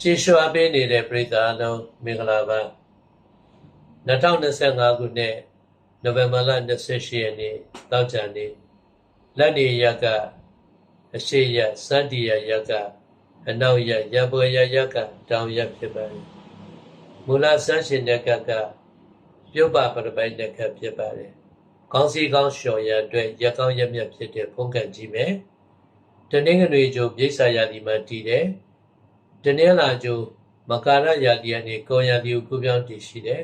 ကြည်လျှော်ပေးနေတဲ့ပြည်သားအလုံးမင်္ဂလာပါ2025ခုနှစ်နိုဝင်ဘာလ28ရက်နေ့တောက်ကြနေ့လက်နေရကအရှိရစတ္တိယရကအနောက်ရရဘောရရကတောင်ရဖြစ်ပါတယ်မူလဆန်းရှင်တဲ့ကကပြုတ်ပပရပိုက်တဲ့ကဖြစ်ပါတယ်ကောင်းစီကောင်းလျှော်ရအတွက်ရကောင်းရမြတ်ဖြစ်တဲ့ဖုံးကန့်ကြီးမယ်တနင်္ဂနွေကျိုးပြိဿရာဒီမှာတည်တယ် တနင်္လာကျိုးမကာရရာဒီကနေကောရာဒီကိုကူးပြောင်းတည်ရှိတယ်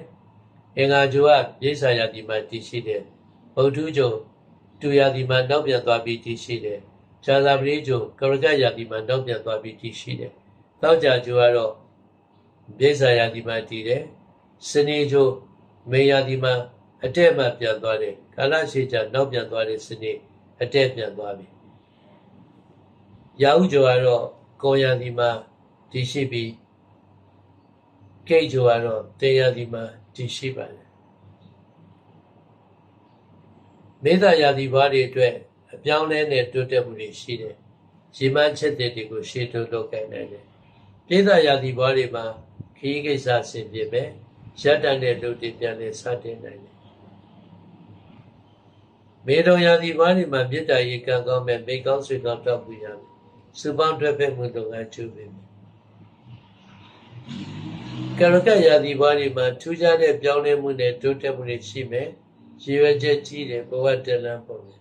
အင်္ဂါကျိုးကပြိဿရာဒီမှာတည်ရှိတယ်ဗုဒ္ဓကျိုးတူရာဒီမှာနောက်ပြန်သွားပြီးတည်ရှိတယ်ဇာသာပရိကျိုးကရကရာဒီမှာနောက်ပြန်သွားပြီးတည်ရှိတယ်တောက်ကြကျိုးကတော့ပြိဿရာဒီမှာတည်တယ်စနေကျိုးမေရာဒီမှာအတက်မှပြန်သွားတယ်ကာလရှိကြနောက်ပြန်သွားတဲ့စနေအတက်ပြန်သွားပြီရာဟုကျော်ကတော့ကောရာဒီမှာ တည်ရှိပြီးကိတ်ကျော်ကတော့တေရာဒီမှာတည်ရှိပါတယ်မေတ္တာရာဒီဘွားတွေအတွက်အပြောင်းလဲနဲ့တိုးတက်မှုတွေရှိတယ်ရေမှန်းချက်တွေကိုရှေ့တိုးလုပ်ကိုင်နိုင်တယ်မေတ္တာရာဒီဘွားတွေမှာခရီးကိစ္စဆင်ပြေမယ်ရပ်တန့်တဲ့လူတွေပြန်လဲစတင်နိုင်တယ်မေတော်ရာဒီဘွားတွေမှာမေတ္တာရေကံကောင်းမဲ့မိကောင်းဆွေကောင်းတောက်ပူရမယ်စူပေါင်းတွဲဖက်မှုလုပ်ငန်းကျူးပြီ ကရကရာဒီဘွားတွေမှာထူးခြားတဲ့ပြောင်းလဲမှုနဲ့တိုးတက်မှုတွေရှိမယ်ရည်ရွယ်ချက်ကြီးတယ်ဘဝတလန်းပုံတယ်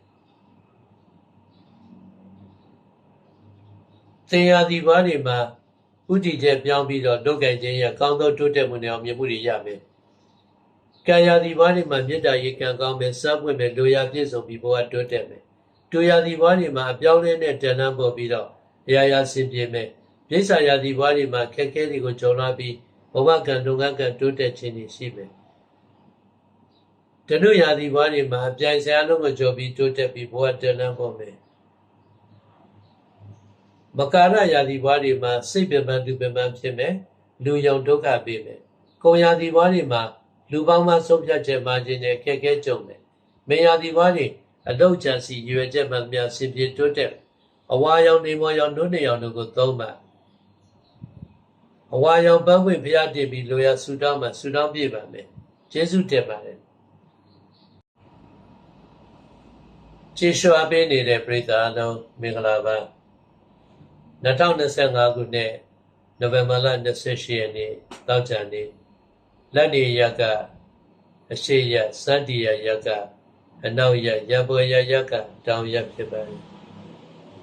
သင်ရာဒီဘွားတွေမှာဥတီချက်ပြောင်းပြီးတော့ဒုက္ခခြင်းရကောင်းသောတိုးတက်မှုနဲ့အောင်မြင်မှုတွေရမယ်ကံရာဒီဘွားတွေမှာမေတ္တာရေကံကောင်းမယ်စပွင့်မယ်လိုရာပြည့်စုံပြီးဘဝတိုးတက်မယ်တူရာဒီဘွားတွေမှာအပြောင်းလဲနဲ့တဏ္ဍပေါ်ပြီးတော့အရာရာဆင်ပြေမယ် ပြိဿရာဒီဘွားတွေမှာခက်ခဲတွေကိုကြုံလာပြီးဘဝကံဒုက္ခကံတိုးတက်ခြင်းတွေရှိမယ်တနုရာဒီဘွားတွေမှာအပြိုင်ဆရာလုံးကိုကြော်ပြီးတိုးတက်ပြီးဘဝတဏ္ဍပေါ်မယ်မကာရရာဒီဘွားတွေမှာစိတ်ပြမန်လူပြမန်ဖြစ်မယ်လူယုံဒုက္ခပေးမယ်ကုံရာဒီဘွားတွေမှာလူပေါင်းမှဆုံးဖြတ်ချက်မှခြင်းနဲ့ခက်ခဲကြုံမယ်မေရာဒီဘွားတွေအလုတ်ချန်စီရွယ်ချက်မှများဆင်ပြေတိုးတက်အဝါရောင်နေမောရောင်နှုတ်နေရောင်တို့ကိုသုံးပါ အဝါရောင်ပန်းပွင့်ဖျားတင်ပြီးလိုရဆူတောင်းမှဆူတောင်းပြပါမယ်ကျေးဇူးတင်ပါတယ်ကျေးဇူးအပေးနေတဲ့ပရိသတ်အလုံးမင်္ဂလာပါ2025ခုနှစ်နိုဝင်ဘာလ28ရက်နေ့တောက်ကြနေ့လက်နေရကအရှိရစတ္တိယရကအနောက်ရရဘောရရကတောင်ရဖြစ်ပါတယ်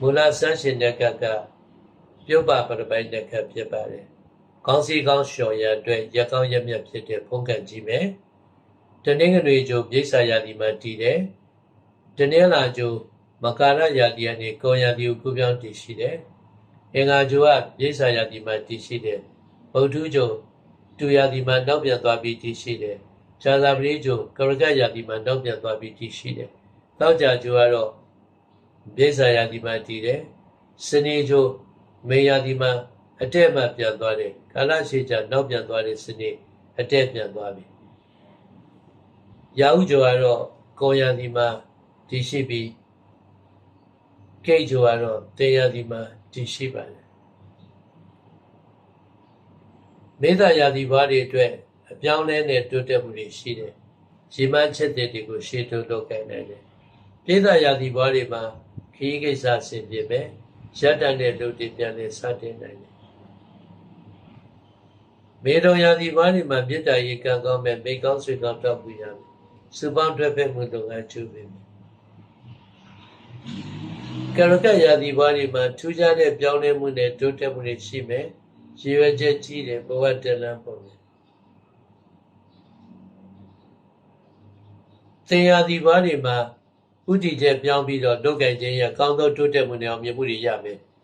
မူလဆန်းရှင်တဲ့ကကပြုတ်ပပရပိုက်တဲ့ကဖြစ်ပါတယ် ကောင်းစီကောင်းလျှော်ရအတွက်ရကောင်းရမြတ်ဖြစ်တဲ့ဖုံးကန့်ကြီးမယ်တနင်္ဂနွေကျိုးပြိဿရာသီမှာတည်တယ်တနင်္လာကျိုးမကာရရာသီကနေကောရာသီကိုကူးပြောင်းတည်ရှိတယ်အင်္ဂါကျိုးကပြိဿရာသီမှာတည်ရှိတယ်ဗုဒ္ဓကျိုးတူရာသီမှာနောက်ပြန်သွားပြီးတည်ရှိတယ်ဇာသာပရိကျိုကရကရာသီမှာနောက်ပြန်သွားပြီးတည်ရှိတယ်။တောက်ကြကျိုကတော့ပြေဇာရာသီမှာတည်တယ်။စနေကျိုမေရာသီမှာ အတက်မှပြန်သွားတယ်။ကာလရှိကြနောက်ပြန်သွားတဲ့စနေအတက်ပြန်သွားပြီ။ရာဟုကျိုကတော့ကောရာသီမှာတည်ရှိပြီးကိတ်ကျိုကတော့တေရာသီမှာတည်ရှိပါတယ်။မေတ္တာရာသီဘွားတွေအတွက်အပြောင်းလဲနဲ့တိုးတက်မှုတွေရှိတယ်။ရေမှန်းချက်တွေကိုရှေ့တိုးလုပ်ကိုင်နိုင်တယ်။ပြည်သာရာသီဘွားတွေမှာခရီးကိစ္စဆင်ပြေမယ်။ရပ်တန့်တဲ့လူတွေပြန်လဲစတင်နိုင်တယ်။ မေတော်ရာသီဘွားတွေမှာမေတ္တာရေကံကောင်းမဲ့မိကောင်းဆွေကောင်းတောက်ပူရမယ်။စုပေါင်းတွဲဖက်မှုလုပ်ငန်းကျူးပြီ။ကရကရာသီဘွားတွေမှာထူးခြားတဲ့ပြောင်းလဲမှုနဲ့တိုးတက်မှုတွေရှိမယ်။ရည်ရွယ်ချက်ကြီးတယ်ဘဝတလန်းပုံတယ်သင်ယာဒီဘွားတွေမှာဥတီချက်ပြောင်းပြီးတော့ဒုက္ခခြင်းရကောင်းသောတိုးတက်မှုနဲ့အောင်မြင်မှုတွေရမယ်။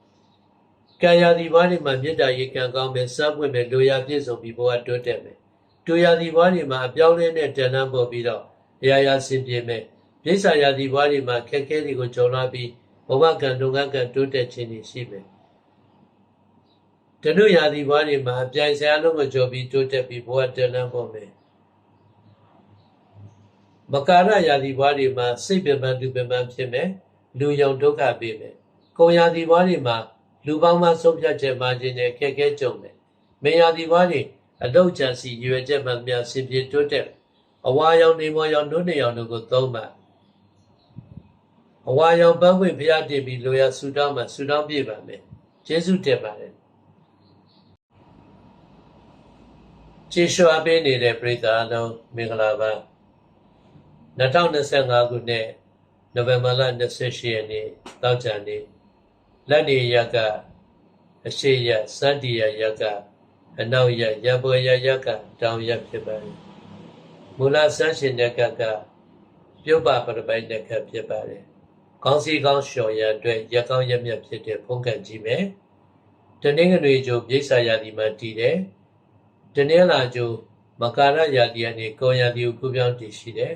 ကံယာဒီဘွားတွေမှာမေတ္တာရေကံကောင်းမယ်စပွင့်မယ်လိုရာပြည့်စုံပြီးဘဝတိုးတက်မယ်။တူယာဒီဘွားတွေမှာအပြောင်းလဲနဲ့တဏ္ဍပေါ်ပြီးတော့အရာရာဆင်ပြေမယ်။ပြိဿာယာဒီဘွားတွေမှာခက်ခဲတွေကိုကြုံလာပြီးဘဝကံဒုက္ခကံတိုးတက်ခြင်းတွေရှိမယ်။တနုယာဒီဘွားတွေမှာအပြိုင်ဆရာလုံးကိုကြော်ပြီးတိုးတက်ပြီးဘဝတဏ္ဍပေါ်မယ်။မကာရယာဒီဘွားတွေမှာစိတ်ပြမန်လူပြမန်ဖြစ်မယ်လူယုံဒုက္ခပေးမယ်ကုံယာဒီဘွားတွေမှာ လူပေါင်းမှဆုံးဖြတ်ချက်မှခြင်းနဲ့ခက်ခဲကြုံမယ်မင်ယာဒီဘွားတွေအလုတ်ကြံစီရွယ်ချက်မှများစင်ပြေတိုးတက်အဝါရောင်နေမောရောင်နှုတ်နေရောင်တို့ကိုသုံးမှအဝါရောင်ပန်းပွင့်ဘုရားတည်ပြီးလိုရာဆူတောင်းမှဆူတောင်းပြပါမယ်ကျေးဇူးတင်ပါတယ်ကျေးဇူးအပေးနေတဲ့ပရိသတ်အလုံးမင်္ဂလာပါ2025ခုနှစ်နိုဝင်ဘာလ28ရက်နေ့တောက်ကြနေ့ လက်နေရကအရှိရစန္ဒီရရကအနောက်ရရပွဲရရကတောင်ရဖြစ်ပါတယ်မူလဆန်းရှင်တဲ့ကကပြုတ်ပါပရပိုက်တဲ့ကဖြစ်ပါတယ်ကောင်းစီကောင်းလျှော်ရအတွက်ရကောင်းရမြတ်ဖြစ်တဲ့ဖုန်ကန်ကြီးမယ်တနင်္ဂနွေကျိုပြိဿာယာဒီမှာတည်တယ်တနင်္လာကျိုမကာရယာဒီကနေကောယာဒီကိုကူးပြောင်းတည်ရှိတယ်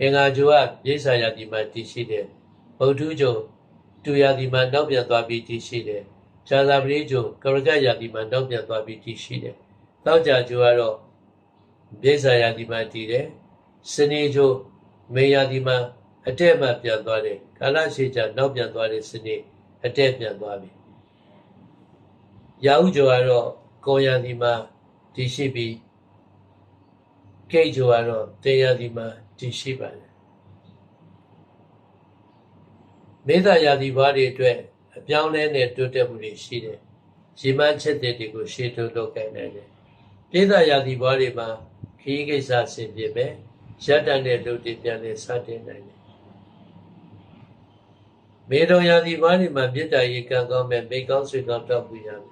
အင်္ဂါကျိုကပြိဿာယာဒီမှာတည်ရှိတယ်ဗုဒ္ဓကျို တူယာဒီမှာနောက်ပြန်သွားပြီးတည်ရှိတယ်ဇာသာပရိကျိုကရကယာဒီမှာနောက်ပြန်သွားပြီးတည်ရှိတယ်တောက်ကြကျိုကတော့ပြိဿာယာဒီမှာတည်တယ်စနေကျိုမေယာဒီမှာအတက်မှပြန်သွားတယ်ကာလရှိကြနောက်ပြန်သွားတဲ့စနေအတက်ပြန်သွားပြီရာဟုကျော်ကတော့ကောယာဒီမှာတည်ရှိပြီးကိတ်ကျော်ကတော့တေယာဒီမှာတည်ရှိပါတယ် မေတ္တာယာဒီဘာတွေအတွက်အပြောင်းလဲနဲ့တိုးတက်မှုတွေရှိတယ်ရေမန်းချက်တွေကိုရှေ့တိုးလုပ်ကိုင်နိုင်တယ်မေတ္တာယာဒီဘာတွေမှာခရီးကိစ္စဆင်ပြေမယ်ရပ်တန့်တဲ့လူတွေပြန်လဲစတင်နိုင်တယ်မေတော်ယာဒီဘာတွေမှာမေတ္တာရေကံကောင်းမဲ့မိကောင်းဆွေကောင်းတောက်ပူရမယ်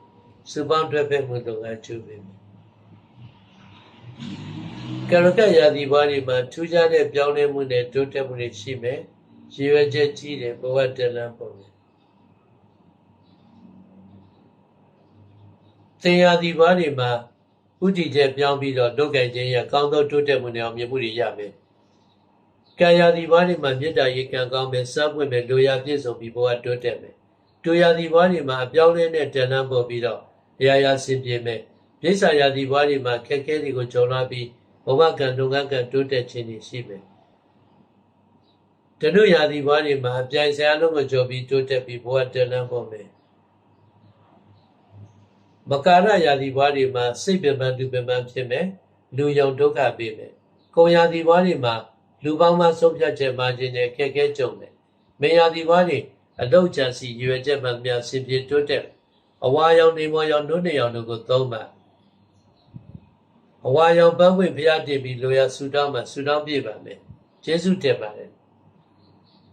စုပေါင်းတွဲဖက်မှုလုပ်ငန်းကျူပေးမယ်ကရကယာဒီဘာတွေမှာထူးခြားတဲ့ပြောင်းလဲမှုနဲ့တိုးတက်မှုတွေရှိမယ် ရည်ရွယ်ချက်ကြီးတယ်ဘဝတလန်းပုံတယ်သင်ယာဒီဘာတွေမှာဥတီချက်ပြောင်းပြီးတော့ဒုက္ခခြင်းရကောင်းသောတိုးတက်မှုနဲ့အောင်မြင်မှုတွေရမယ်။ကာယဒီဘာတွေမှာမေတ္တာရေကံကောင်းမယ်စပွင့်မယ်လိုရာပြည့်စုံပြီးဘဝတိုးတက်မယ်။တူယာဒီဘာတွေမှာအပြောင်းလဲနဲ့တဏ္ဍပေါ်ပြီးတော့အရာရာဆင်ပြေမယ်။ပြိဿာယာဒီဘာတွေမှာခက်ခဲတွေကိုကြော်လာပြီးဘဝကံဒုက္ခကံတိုးတက်ခြင်းတွေရှိမယ်။ တနုယာဒီဘာတွေမှာအပြိုင်ဆရာလုံးကိုကြော်ပြီးတိုးတက်ပြီးဘဝတဏ္ဍပေါ်မယ်။မကာရယာဒီဘွားတွေမှာစိတ်ပြပန်းလူပြပန်းဖြစ်မယ်လူယုံဒုက္ခပေးမယ်ကုံယာဒီဘွားတွေမှာလူပေါင်းမှဆုံးဖြတ်ချက်မှခြင်းနဲ့ခက်ခဲကြုံတယ်မေယာဒီဘွားတွေအလုတ်ကြံစီရွယ်ချက်မှများဆင်ပြေတိုးတက်အဝါရောင်နေမောရောင်နှုတ်နေရောင်တို့ကိုသုံးမှအဝါရောင်ပန်းပွင့်ဘုရားတည်ပြီးလိုရာဆူတောင်းမှဆူတောင်းပြပါမယ်ကျေးဇူးတင်ပါတယ်